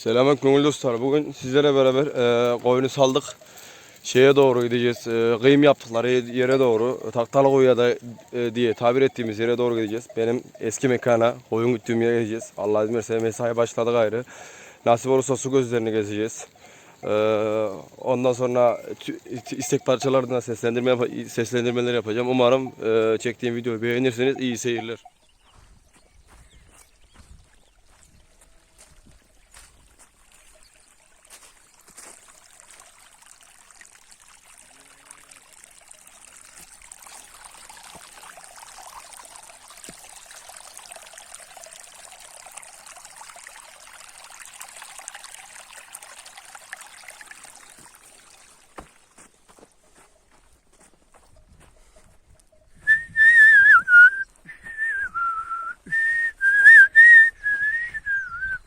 Selamünaleyküm gönül dostlar. Bugün sizlere beraber e, koyunu saldık. Şeye doğru gideceğiz. E, kıyım yaptıkları yere doğru. Taktalı kuyuya da e, diye tabir ettiğimiz yere doğru gideceğiz. Benim eski mekana, koyun güttüğüm yere gideceğiz. Allah izin verirse mesai başladı gayrı. Nasip olursa su gözlerini gezeceğiz. E, ondan sonra istek parçalarından seslendirme seslendirmeler yapacağım. Umarım e, çektiğim videoyu beğenirseniz iyi seyirler.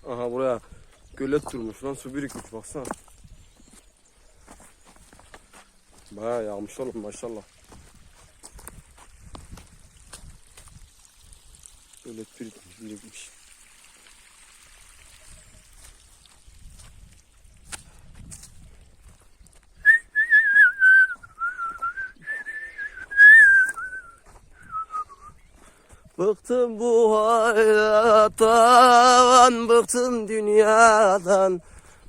Aha buraya gölet durmuş lan su birikmiş baksana. Baya yağmış oğlum maşallah. Gölet birikmiş birikmiş. Bıktım bu hayattan, bıktım dünyadan.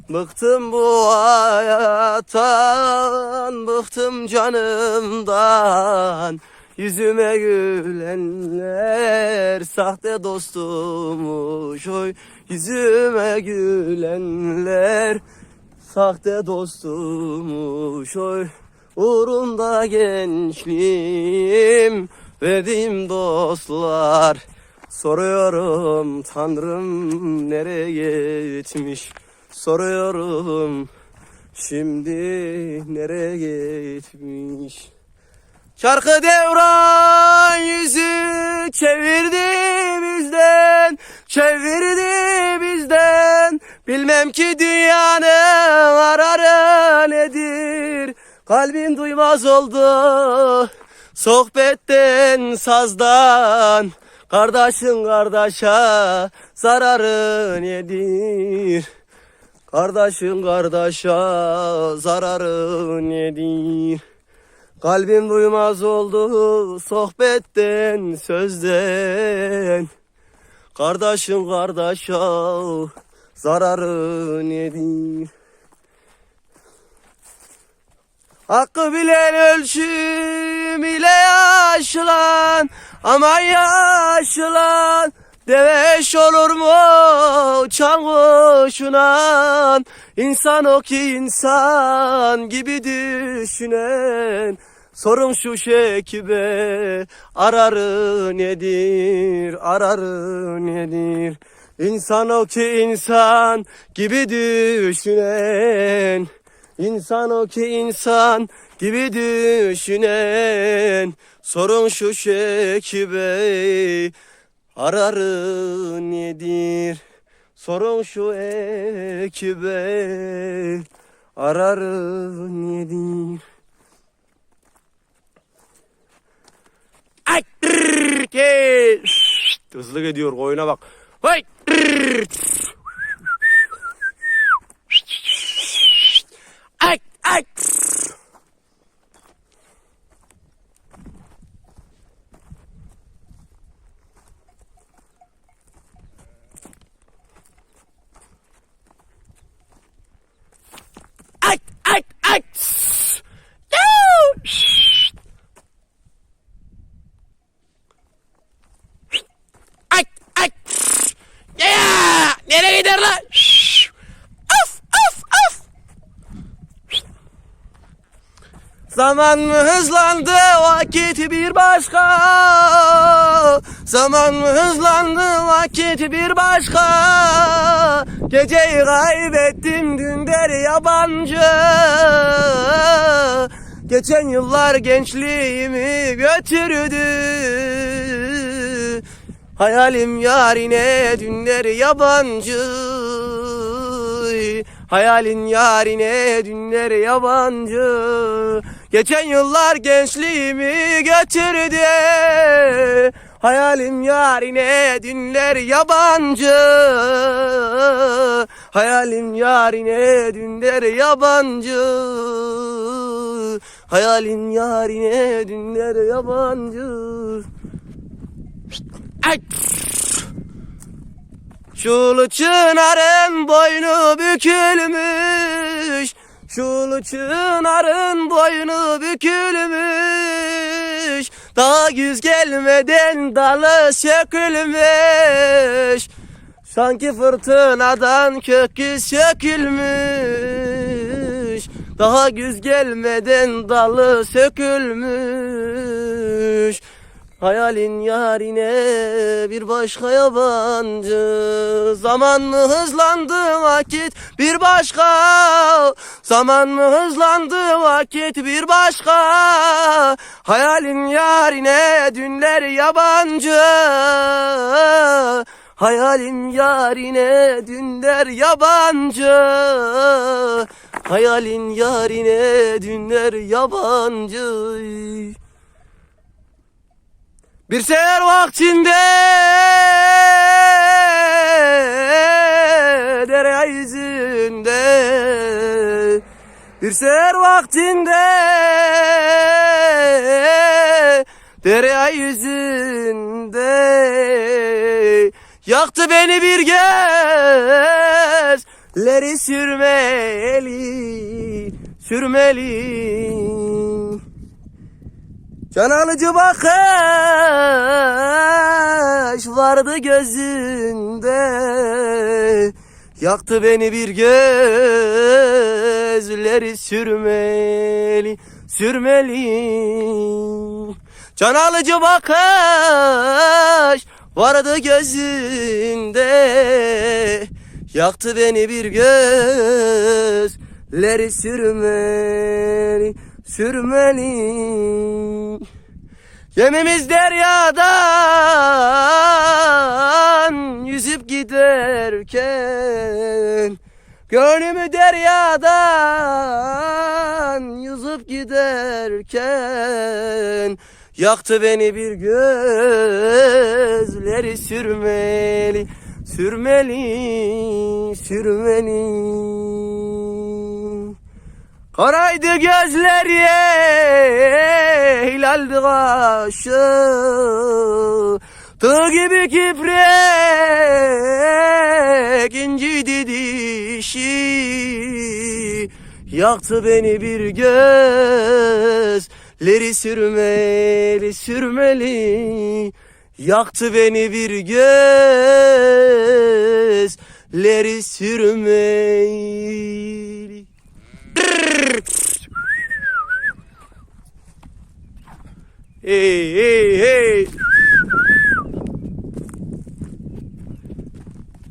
Bıktım bu hayattan, bıktım canımdan. Yüzüme gülenler sahte dostumuş oy. Yüzüme gülenler sahte dostumuş oy. Uğrunda gençliğim verdiğim dostlar. Soruyorum Tanrım nereye gitmiş? Soruyorum şimdi nereye gitmiş? Şarkı devran yüzü çevirdi bizden, çevirdi bizden. Bilmem ki dünyanın ararı nedir, kalbim duymaz oldu. Sohbetten, sazdan, kardeşin kardeşa zararı nedir? Kardeşin kardeşa zararı nedir? Kalbim duymaz oldu sohbetten sözden Kardeşim kardeşa zararı nedir? Hakkı bilen ölçüm ile yaşlan Aman yaşlan Deveş olur mu uçan kuşuna İnsan o ki insan gibi düşünen Sorun şu şekibe ararı nedir ararı nedir? İnsan o ki insan gibi düşünen İnsan o ki insan gibi düşünen Sorun şu şekibe ararı nedir Sorun şu ekibe ararı nedir Hızlı gidiyor koyuna bak. Hay. trrr. Ay ay. Ay ay ay. Yoo. Şşt. Ay ay. Ya! Nereye gider lan? Şşş! Of of of. Zaman mı hızlandı vakit bir başka? Zaman mı hızlandı vakit bir başka? Geceyi kaybettim günderi yabancı. Geçen yıllar gençliğimi götürdü. Hayalim yarine dünleri yabancı. Hayalin yarine dünleri yabancı Geçen yıllar gençliğimi götürdü Hayalim yarine dünler yabancı. Hayalim yarine dünler yabancı. Hayalin yarine dünler yabancı. Ay! Şulu çınarın boynu bükülmüş Şulu çınarın boynu bükülmüş Daha güz gelmeden dalı sökülmüş. Sanki fırtınadan kökü sökülmüş Daha güz gelmeden dalı sökülmüş Hayalin yarine bir başka yabancı. Zaman mı hızlandı vakit? Bir başka. Zaman mı hızlandı vakit? Bir başka. Hayalin yarine dünler yabancı. Hayalim yarine dünler yabancı. Hayalin yarine dünler yabancı bir seher vaktinde dere yüzünde Bir seher vaktinde dere yüzünde Yaktı beni bir gözleri sürmeli Sürmeli Can alıcı bakış vardı gözünde. Yaktı beni bir gözleri sürmeli Sürmeli. Can alıcı bakış vardı gözünde. Yaktı beni bir gözleri sürmeli Sürmeli. Gemimiz deryadan yüzüp giderken Gönlümü deryadan yüzüp giderken Yaktı beni bir gözleri sürmeli Sürmeli, sürmeli Karaydı gözleri hilaldi kaşı. Tığ gibi kiprek incidi dişi Yaktı beni bir gözleri sürmeli sürmeli. Yaktı beni bir gözleri sürmeli Hey hey hey.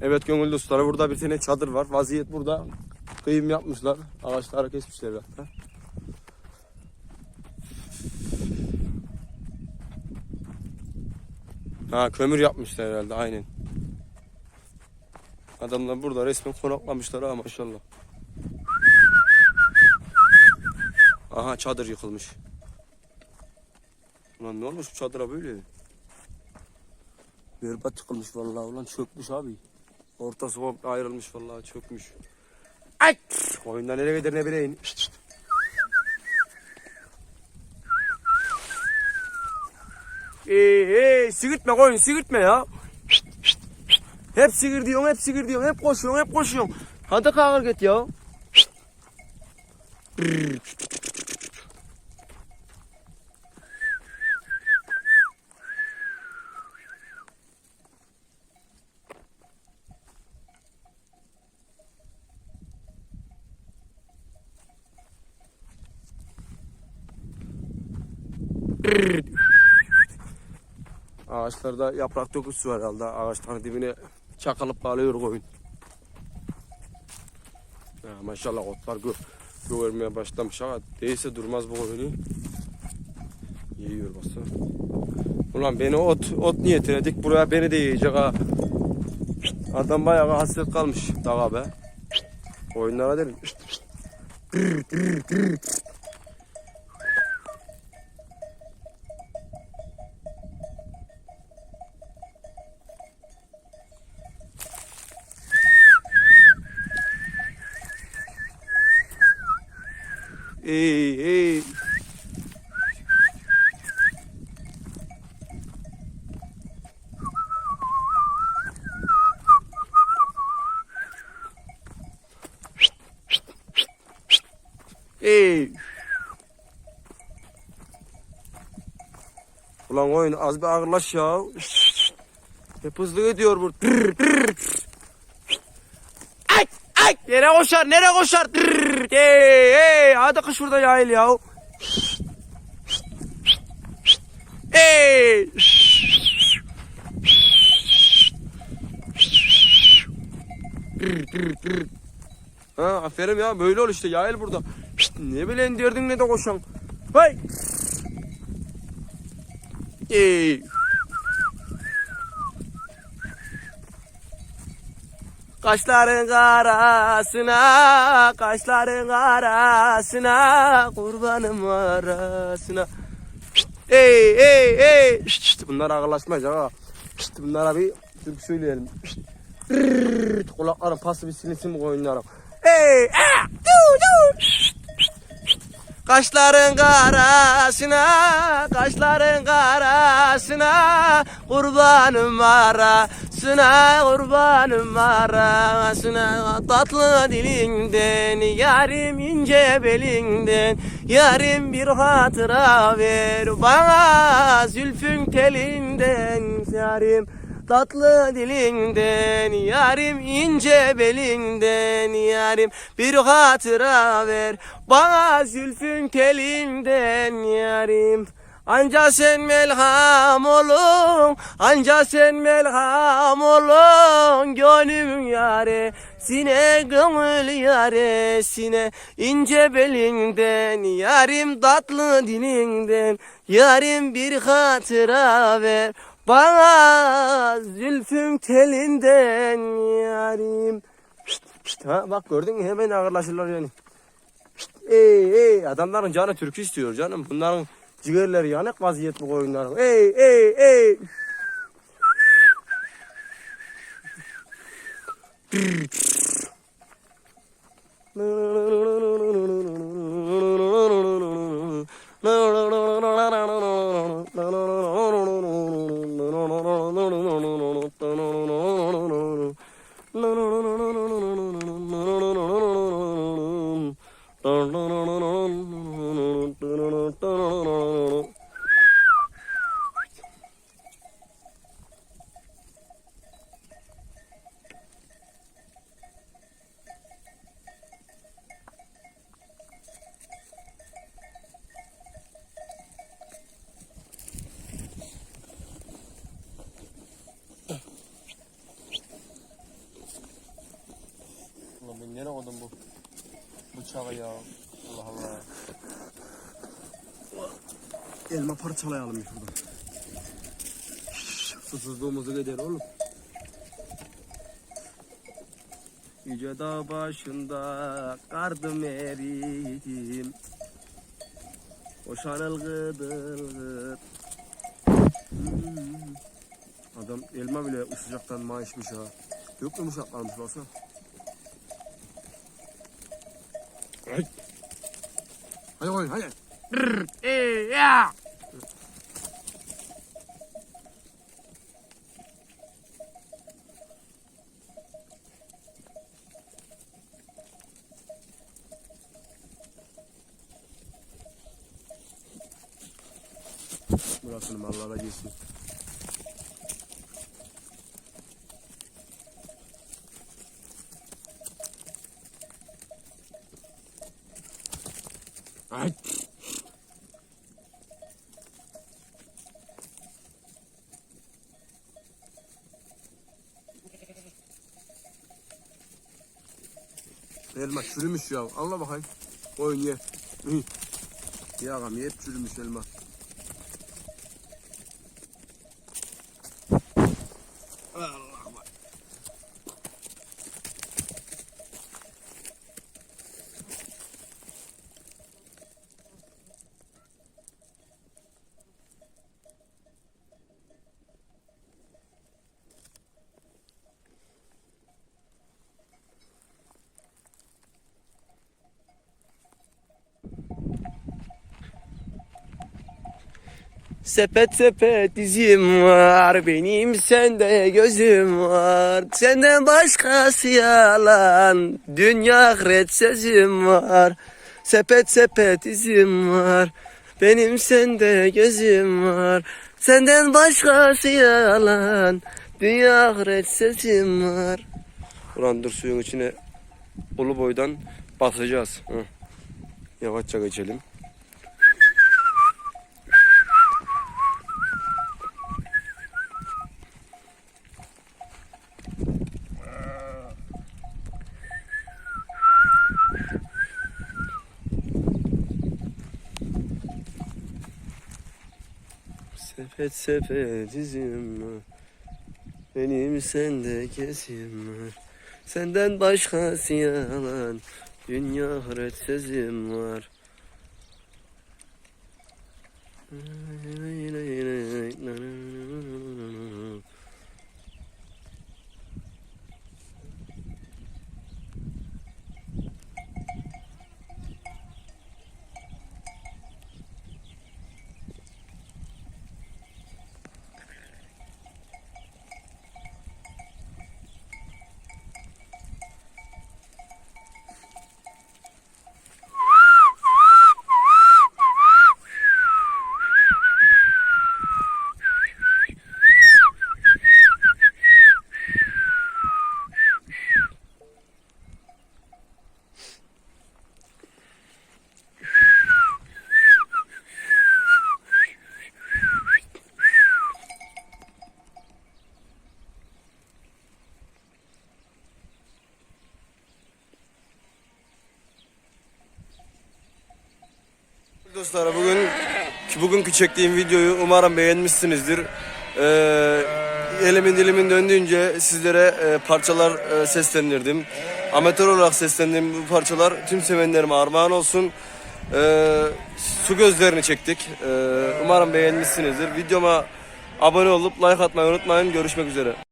Evet gönül dostları burada bir tane çadır var. Vaziyet burada. Kıyım yapmışlar. Ağaçları kesmişler hatta. Ha kömür yapmışlar herhalde aynen. Adamlar burada resmen konaklamışlar ha maşallah. Aha çadır yıkılmış. Ulan ne olmuş bu çadıra böyle? Berbat yıkılmış vallahi ulan çökmüş abi. Ortası ayrılmış vallahi çökmüş. Ay! Oyundan nereye gider ne bileyim. Şşt, şşt. Hey hey sigirtme koyun sigirtme ya. Şşt, şşt, şşt. Hep sigir diyorsun hep sigir diyorsun hep koşuyorsun hep koşuyorsun. Hadi kalkar git ya. Şşt. Brrr. Ağaçlarda yaprak dokusu var herhalde. Ağaçların dibine çakılıp kalıyor koyun. Ya maşallah otlar gö görmeye başlamış ama değilse durmaz bu koyunu. Yiyor bası. Ulan beni ot ot niyetine dik buraya beni de yiyecek ha. Adam bayağı hasret kalmış dağa be. Oyunlara derim. Ey ey. Ey. Ulan oyun az bir ağırlaş ya. Hep hızlı gidiyor bu. Ay ay nereye koşar nereye koşar. Hey hey hadi kış şurada yayıl ya. Hey. Ha aferin ya böyle ol işte yayıl burada. Ne bileyim derdin ne de koşan. Hey. Hey. Kaşların arasına, kaşların arasına, kurbanım arasına. Şşt, ey ey ey. Şşt, şşt, bunlar ağırlaşmaz ha. Şşt, bunlara bir türkü söyleyelim. Şşt. Rrrr, kulaklarım pası bir silinsin bu koyunlarım. Ey, ah, du, du. Şşt. Kaşların karasına, kaşların karasına, kurbanım arasına, kurbanım arasına, tatlı dilinden, yarim ince belinden, yarim bir hatıra ver. Bana, zülfün telinden, yarim Tatlı dilinden yarim ince belinden yarim. Bir hatıra ver bana zülfün telinden yarim. Anca sen melham olun, anca sen melham olun. Gönlümün yaresine, gönül yaresine ince belinden, yarim. Tatlı dilinden Yarim bir hatıra ver bana zülfün telinden yarim. Şşt, şşt, ha, bak gördün mü hemen ağırlaşırlar yani. Şşt, ey ey adamların canı türkü istiyor canım. Bunların ciğerleri yanık vaziyet bu koyunların. Ey ey ey. Bıçağı ya? Allah Allah. Elma parçalayalım bir şuradan. Susuzluğumuzu gider oğlum. Yüce dağ başında kardım eridim. Koşan ılgıdır. Hmm. Adam elma bile sıcaktan maaşmış ha. Yok yumuşaklarmış baksana. Hadi. Hadi koyun hadi. Ey ya. Burasını mallara girsin. Ay. Elma çürümüş ya. Allah bakayım. Koyun ye. Hı. Ya ağam ye hep çürümüş elma. Sepet sepet dizim var benim sende gözüm var Senden başkası yalan dünya ahiret sözüm var Sepet sepet dizim var benim sende gözüm var Senden başkası yalan dünya ahiret sözüm var Ulan dur suyun içine ulu boydan basacağız. Hı. Yavaşça geçelim. Sepet sepet izim var. Benim sende kesim var. Senden başkası yalan. Dünya ahiret sözüm var. Dostlar bugün bugünkü çektiğim videoyu umarım beğenmişsinizdir. Ee, elimin dilimin döndüğünce sizlere e, parçalar e, seslendirdim. Amatör olarak seslendiğim bu parçalar tüm sevenlerime armağan olsun. Ee, su gözlerini çektik. Ee, umarım beğenmişsinizdir. Videoma abone olup like atmayı unutmayın. Görüşmek üzere.